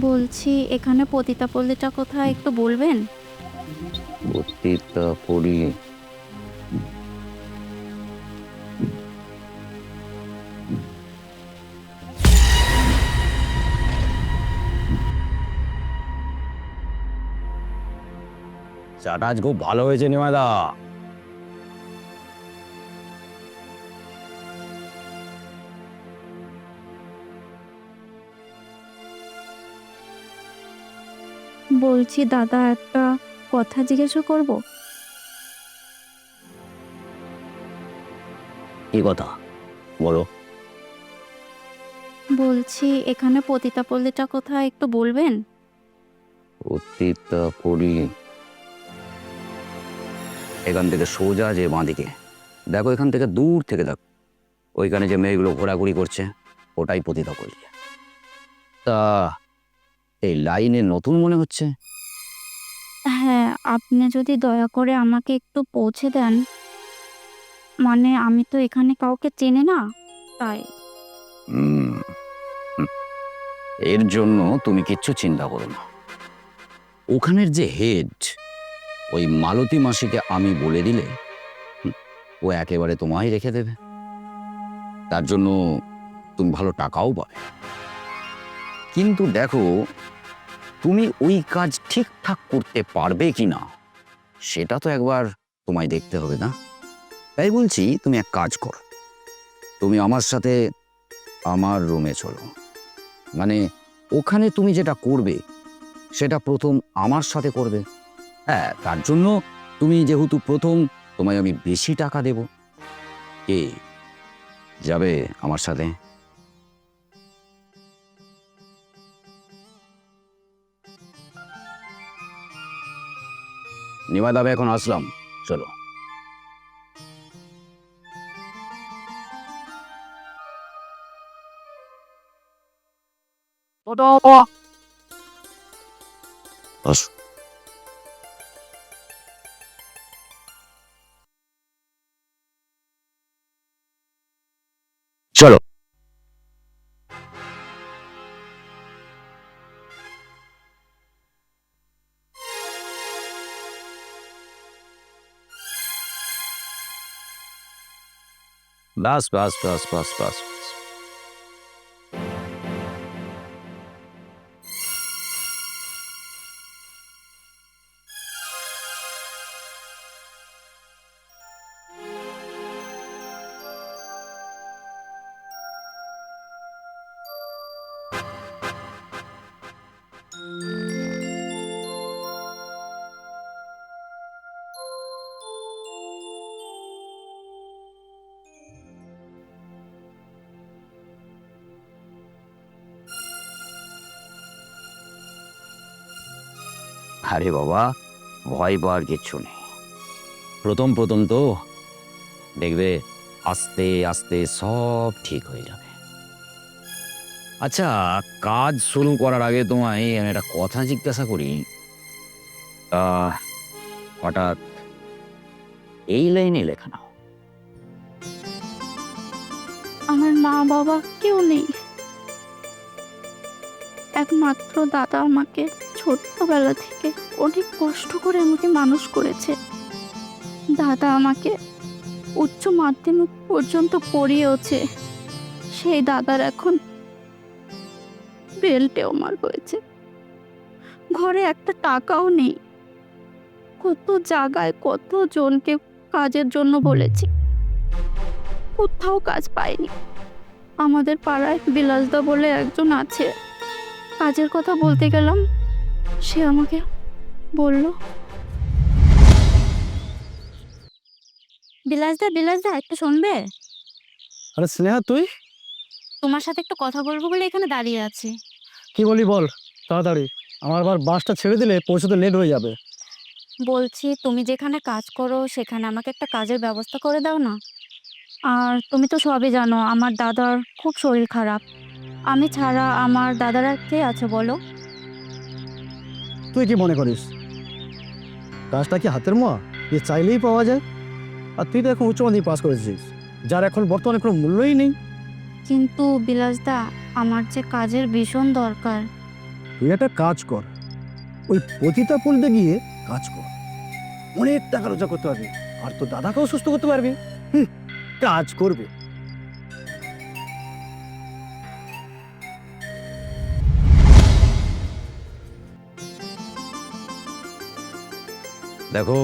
বলছি এখানে পতিতা পল্লীটা কোথায় একটু বলবেন? পতিতা পড়ি চাটা আজ খুব ভালো হয়েছে নিমাদা বলছি দাদা একটা কথা জিজ্ঞাসা করব? কি কথা? বলো। বলছি এখানে পতিতা পল্লীটা কোথায় একটু বলবেন? পতিতা পড়ি এখান থেকে সোজা যে বাঁদিকে। দেখো এখান থেকে দূর থেকে দেখো। ওইখানে যে মেয়েগুলো ঘোরাঘুরি করছে ওটাই পতিতা পড়ি তা এই লাইনে নতুন মনে হচ্ছে। হ্যাঁ আপনি যদি দয়া করে আমাকে একটু পৌঁছে দেন। মানে আমি তো এখানে কাউকে চেনে না তাই। এর জন্য তুমি কিচ্ছু চিন্তা করো না। ওখানের যে হেড ওই মালতী মাসিকে আমি বলে দিলে ও একেবারে তোমায় রেখে দেবে। তার জন্য তুমি ভালো টাকাও পাবে। কিন্তু দেখো তুমি ওই কাজ ঠিকঠাক করতে পারবে কি না? সেটা তো একবার তোমায় দেখতে হবে না? তাই বলছি, তুমি এক কাজ করো। তুমি আমার সাথে আমার রুমে চলো। মানে ওখানে তুমি যেটা করবে, সেটা প্রথম আমার সাথে করবে। হ্যাঁ তার জন্য তুমি যেহেতু প্রথম, তোমায় আমি বেশি টাকা দেব। কে যাবে আমার সাথে? নিমাদাবে এখন আসলাম চলো আসো চলো বাস বাস বাস বাস বাস আরে বাবা ভয় পাওয়ার কিচ্ছু নেই। প্রথম প্রথম তো দেখবে আস্তে আস্তে সব ঠিক হয়ে যাবে। আচ্ছা কাজ শুরু করার আগে তোমায় আমি একটা কথা জিজ্ঞাসা করি। আহ, হঠাৎ এই লাইনে লেখা নাও। আমার মা বাবা কেউ নেই। একমাত্র দাদা আমাকে ছোট্টবেলা থেকে অনেক কষ্ট করে আমাকে মানুষ করেছে। দাদা আমাকে উচ্চ মাধ্যমিক পর্যন্ত পড়িয়েওছে। সেই দাদার এখন বেল টেউমার হয়েছে। ঘরে একটা টাকাও নেই। কত জায়গায় কত জনকে কাজের জন্য বলেছি। কোথাও কাজ পাইনি। আমাদের পাড়ায় বিলাসদা বলে একজন আছে। কাজের কথা বলতে গেলাম সে আমাকে বলল। বিলাসদা বিলাসদা একটু শুনবে? আরে স্নেহা তুই? তোমার সাথে একটু কথা বলব বলে এখানে দাঁড়িয়ে আছি। কি বলি বল তাড়াতাড়ি। আমার আবার বাসটা ছেড়ে দিলে পৌঁছতে লেট হয়ে যাবে। বলছি তুমি যেখানে কাজ করো সেখানে আমাকে একটা কাজের ব্যবস্থা করে দাও না? আর তুমি তো সবই জানো আমার দাদার খুব শরীর খারাপ। আমি ছাড়া আমার দাদারা কে আছে বলো? তুই কি মনে করিস? কাজটা কি হাতের মোয়া? যে চাইলেই পাওয়া যায়। আর তুই তো এখন উচ্চ মাধ্যমিক পাস করেছিস যার এখন বর্তমানে কোনো মূল্যই নেই। কিন্তু বিলাসদা আমার যে কাজের ভীষণ দরকার। তুই একটা কাজ কর। ওই পতিতা পল্লীতে গিয়ে কাজ কর। অনেক টাকা রোজগার করতে পারবি আর তোর দাদাকেও সুস্থ করতে পারবি। হুম, কাজ করবে। দেখো।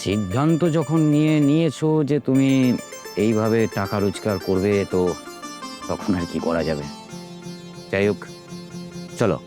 সিদ্ধান্ত যখন নিয়ে নিয়েছো যে তুমি এইভাবে টাকা রোজগার করবে, তো তখন আর কি করা যাবে? যাই হোক, চলো,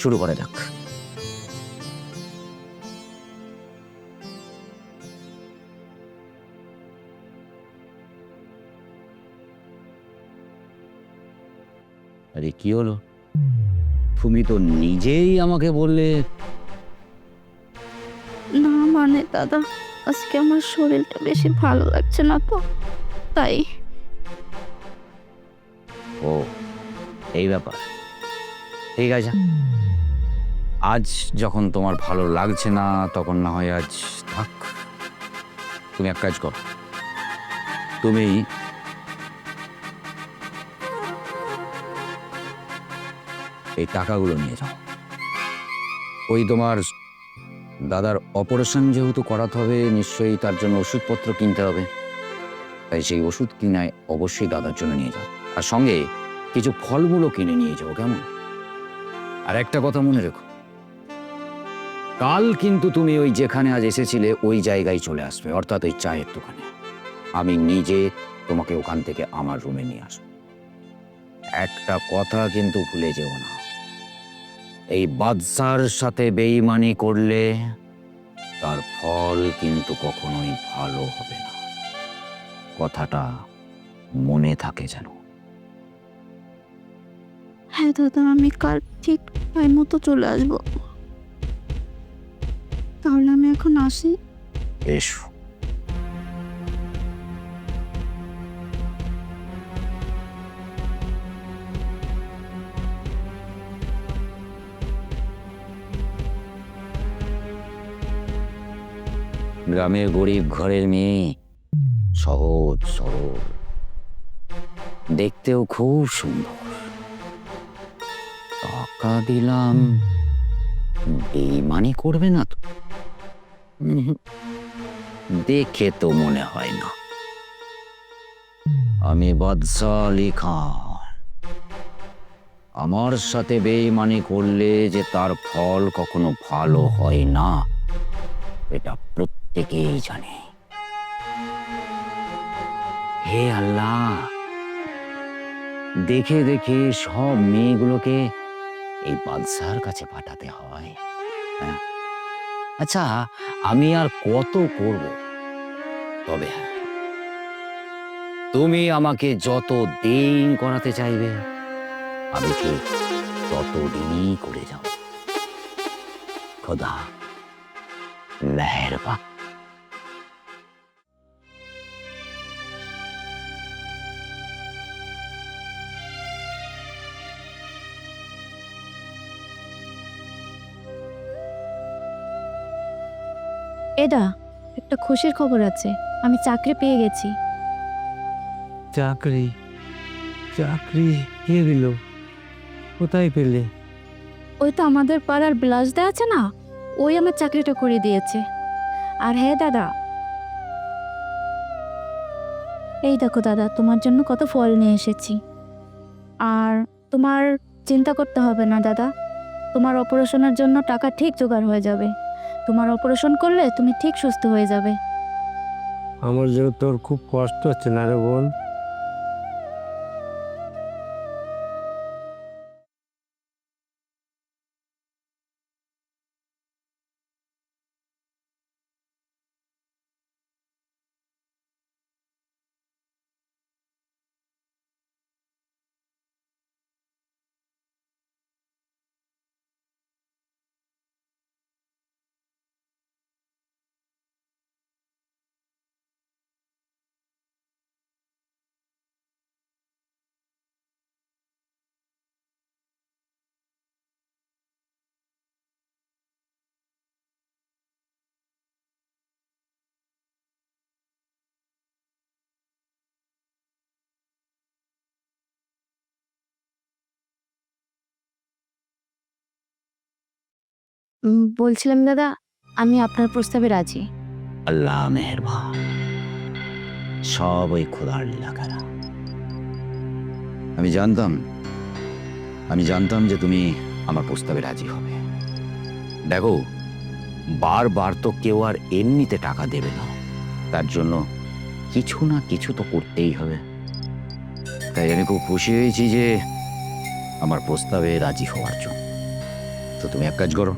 শুরু করা যাক। আরে কি হলো? তুমি তো নিজেই আমাকে বললে দাদা, আজকে আমার শরীরটা বেশি ভালো লাগছে না তো, তাই। ও, এই ব্যাপার। ঠিক আছে। আজ যখন তোমার ভালো লাগছে না, তখন না হয় আজ থাক। তুমি এক কাজ করো। তুমি এই টাকাগুলো নিয়ে যাও। ওই তোমার দাদার অপারেশন যেহেতু করাতে হবে, নিশ্চয়ই তার জন্য ওষুধপত্র কিনতে হবে। তাই সেই ওষুধ কিনায় অবশ্যই দাদার জন্য নিয়ে যাও। আর সঙ্গে কিছু ফলমূলও কিনে নিয়ে যাও, কেমন? আর একটা কথা মনে রেখো। কাল কিন্তু তুমি ওই যেখানে আজ এসেছিলে, ওই জায়গায় চলে আসবে, অর্থাৎ ওই চায়ের দোকানে। আমি নিজে তোমাকে ওখান থেকে আমার রুমে নিয়ে আসব। একটা কথা কিন্তু ভুলে যেও না। এই বাদশার সাথে বেইমানি করলে তার ফল কিন্তু কখনোই ভালো হবে না। কথাটা মনে থাকে যেন। হ্যাঁ দাদা আমি কাল ঠিক টাইম মতো চলে আসব। তাহলে আমি এখন আসি। এসো। গ্রামের গরিব ঘরের মেয়ে। সহজ, সরল। দেখতেও খুব সুন্দর। টাকা দিলাম। বেইমানি করবে না তো। দেখে তো মনে হয় না। আমি বাদশাহ খান। আমার সাথে বেইমানি করলে যে তার ফল কখনো ভালো হয় না। এটা প্রত্যেকেই জানে। হে আল্লাহ, দেখে দেখে সব মেয়েগুলোকে এই বাদশার কাছে পাঠাতে হয়। হ্যাঁ? আচ্ছা আমি আর কত করব? তবে হ্যাঁ তুমি আমাকে যত দিন করাতে চাইবে, আমি ঠিক তত দিনই করে যাব। খোদা মেহরবা এদা একটা খুশির খবর আছে। আমি চাকরি পেয়ে গেছি। চাকরি? চাকরি? কে দিল? কোথায় পেলে? ওই তো আমাদের পাড়ার ব্লাউজ দেওয়া আছে না? ওই আমার চাকরিটা করে দিয়েছে। আর হ্যাঁ দাদা। এই দেখো দাদা তোমার জন্য কত ফল নিয়ে এসেছি। আর তোমার চিন্তা করতে হবে না দাদা। তোমার অপারেশনের জন্য টাকা ঠিক জোগাড় হয়ে যাবে। তোমার অপারেশন করলে তুমি ঠিক সুস্থ হয়ে যাবে। আমার যেহেতু তোর খুব কষ্ট হচ্ছে না রে বোন? বলছিলাম, দাদা, আমি আপনার প্রস্তাবে রাজি। আল্লাহ মেহরবান। সব ওই খোদার লীলা খেলা আমি জানতাম আমি জানতাম যে তুমি আমার প্রস্তাবে রাজি হবে। দেখো, বারবার তো কেউ আর এমনিতে টাকা দেবে না। তার জন্য কিছু না কিছু তো করতেই হবে। তাই আমি খুব খুশি হয়েছি যে আমার প্রস্তাবে রাজি হওয়ার জন্য। তো তুমি এক কাজ করো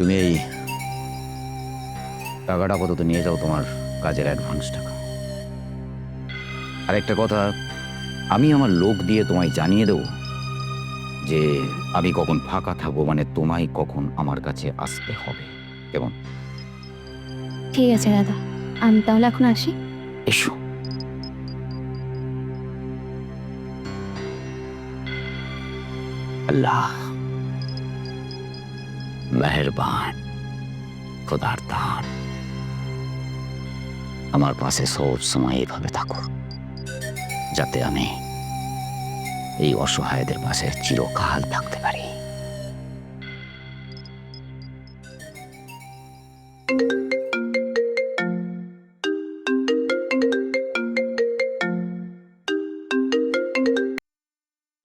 তুমি এই টাকাটা কত নিয়ে যাও তোমার কাজের অ্যাডভান্স টাকা। আর একটা কথা আমি আমার লোক দিয়ে তোমায় জানিয়ে দেবো যে আমি কখন ফাঁকা থাকব মানে তোমায় কখন আমার কাছে আসতে হবে। কেমন? ঠিক আছে দাদা আমি তাহলে এখন আসি। এসো। আল্লাহ। মেহরবান খোদার দান আমার পাশে সব সময় এইভাবে থাকো যাতে আমি এই অসহায়দের পাশে চিরকাল থাকতে পারি।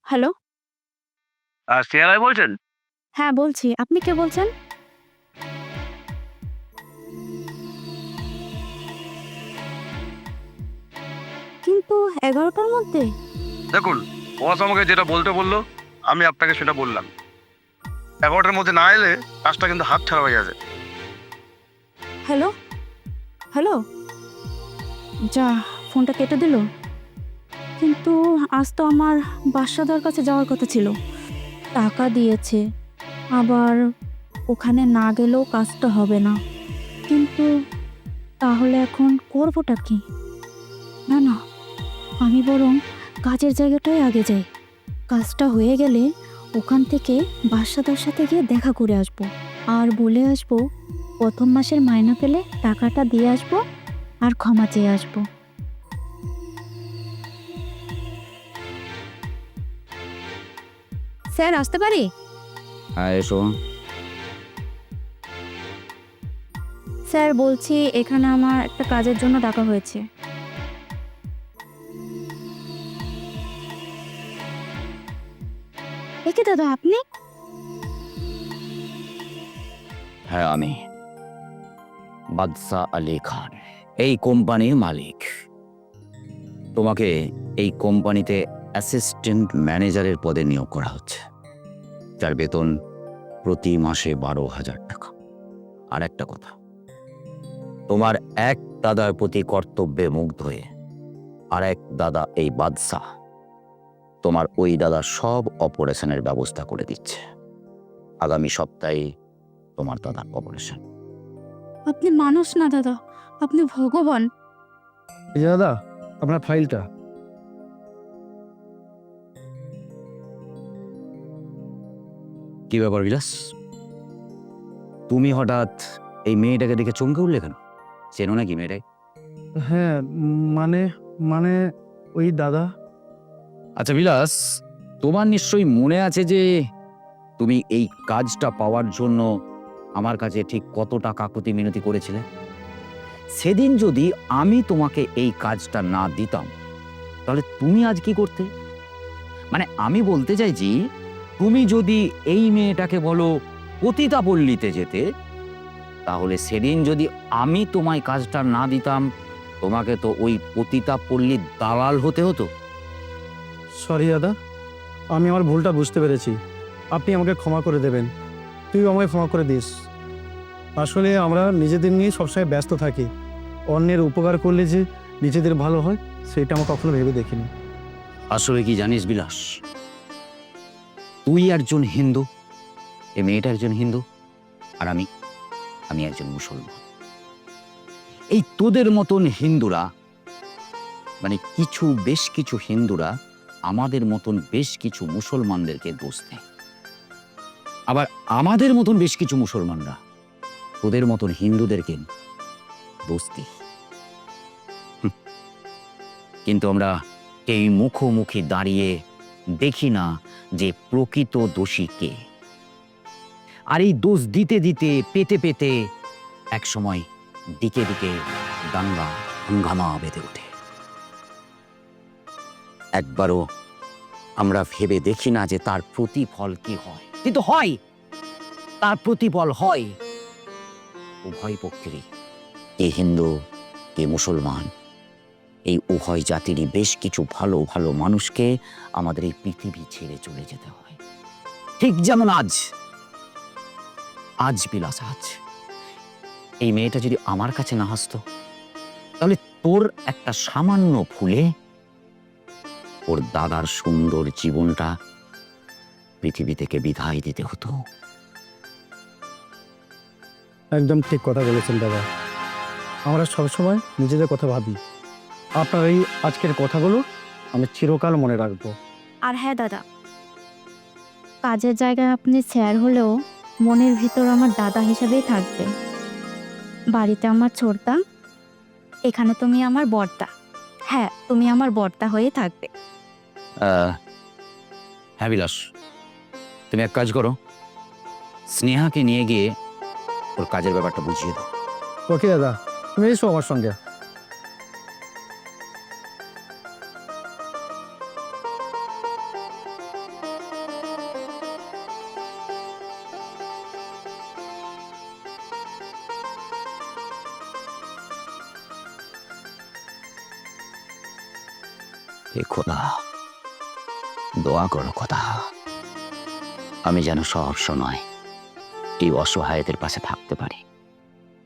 হ্যালো? আর সিয়ারাই বলছেন? হ্যাঁ বলছি। আপনি কে বলছেন? কিন্তু এগারোটার মধ্যে? দেখুন বস আমাকে যেটা বলতে বলল আমি আপনাকে সেটা বললাম। এগারোটার মধ্যে না এলে কাজটা কিন্তু হাত ছাড়া হয়ে যাবে। হ্যালো? হ্যালো? যা ফোনটা কেটে দিল। কিন্তু আজ তো আমার বাসাদার কাছে যাওয়ার কথা ছিল। টাকা দিয়েছে। আবার ওখানে না গেলেও কাজটা হবে না। কিন্তু তাহলে এখন করবোটা কি? না না, আমি বরং কাজের জায়গাটাই আগে যাই। কাজটা হয়ে গেলে ওখান থেকে বাসাদার সাথে গিয়ে দেখা করে আসব। আর বলে আসব, প্রথম মাসের মাইনা পেলে টাকাটা দিয়ে আসব আর ক্ষমা চেয়ে আসব। স্যার, আসতে পারি? হ্যাঁ এসো। স্যার বলছি এখানে আমার একটা কাজের জন্য ডাকা হয়েছে। একে দাদা আপনি? হ্যাঁ আমি। বাদশা আলী খান এই কোম্পানির মালিক। তোমাকে এই কোম্পানিতে অ্যাসিস্ট্যান্ট ম্যানেজারের পদে নিয়োগ করা হচ্ছে। যার বেতন প্রতি মাসে বারো হাজার টাকা। আর একটা কথা তোমার এক দাদার প্রতি কর্তব্যে মুগ্ধ হয়ে আর এক দাদা এই বাদশাহ তোমার ওই দাদা সব অপারেশনের ব্যবস্থা করে দিচ্ছে। আগামী সপ্তাহে তোমার দাদার অপারেশন। আপনি মানুষ না দাদা আপনি ভগবান। দাদা আপনার ফাইলটা। কি ব্যাপার বিলাস? তুমি হঠাৎ এই মেয়েটাকে দেখে চমকে উঠলে কেন? চেনো নাকি মেয়েটাই হ্যাঁ মানে মানে ওই দাদা। আচ্ছা বিলাস তোমার নিশ্চয়ই মনে আছে যে তুমি এই কাজটা পাওয়ার জন্য আমার কাছে ঠিক কত টাকা কাকুতি মিনতি করেছিলে? সেদিন যদি আমি তোমাকে এই কাজটা না দিতাম তাহলে তুমি আজ কি করতে? মানে আমি বলতে চাইছি তুমি যদি এই মেয়েটাকে বলো পতিতা পল্লীতে যেতে তাহলে সেদিন যদি আমি তোমায় কাজটা না দিতাম তোমাকে তো ওই পতিতা পল্লীর দালাল হতে হতো। সরি দাদা আমি আমার ভুলটা বুঝতে পেরেছি। আপনি আমাকে ক্ষমা করে দেবেন। তুই আমাকে ক্ষমা করে দিস। আসলে আমরা নিজেদের নিয়ে সবসময় ব্যস্ত থাকি। অন্যের উপকার করলে যে নিজেদের ভালো হয় সেটা আমরা কখনো ভেবে দেখিনি। আসলে কি জানিস বিলাস? তুই একজন হিন্দু, এ মেয়েটা একজন হিন্দু, আর আমি আমি একজন মুসলমান। এই তোদের মতন হিন্দুরা মানে কিছু, বেশ কিছু হিন্দুরা, আমাদের মতন বেশ কিছু মুসলমানদেরকে দোষ দেয়। আবার আমাদের মতন বেশ কিছু মুসলমানরা, তোদের মতন হিন্দুদেরকে দোষ দেয়। কিন্তু আমরা এই মুখোমুখি দাঁড়িয়ে দেখি না যে প্রকৃত দোষী কে? আর এই দোষ দিতে দিতে, পেতে পেতে এক সময় দিকে দিকে দাঙ্গা, হাঙ্গামা বেঁধে ওঠে। একবারও আমরা ভেবে দেখি না যে তার প্রতিফল কি হয়। কিন্তু হয়! তার প্রতিফল হয়। উভয় পক্ষেরই, কে হিন্দু, কে মুসলমান। এই উভয় জাতিরই বেশ কিছু ভালো ভালো মানুষকে আমাদের এই পৃথিবী ছেড়ে চলে যেতে হয়। ঠিক যেমন আজ আজ বিলাস আজ। এই মেয়েটা যদি আমার কাছে না হাসতো তাহলে তোর একটা সামান্য ফুলে ওর দাদার সুন্দর জীবনটা পৃথিবী থেকে বিদায় দিতে হতো। একদম ঠিক কথা বলেছেন দাদা। আমরা সবসময় নিজেদের কথা ভাবি। আপনার এই আজকের কথাগুলো আমি চিরকাল মনে রাখব। আর হ্যাঁ দাদা। কাজের জায়গায় আপনি স্যার হলেও মনের ভিতর আমার দাদা হিসেবেই থাকবে। বাড়িতে আমার ছোটদা এখানে তুমি আমার বর্তা হ্যাঁ তুমি আমার বর্তা হয়ে থাকবে। আহ, হ্যাঁ বিলাস তুমি এক কাজ করো। স্নেহাকে নিয়ে গিয়ে ওর কাজের ব্যাপারটা বুঝিয়ে দাও। ওকে দাদা। তুমি এসো আমার সঙ্গে। খোদা দোয়া করো খোদা। আমি যেন সব সময় এই অসহায়দের পাশে থাকতে পারি।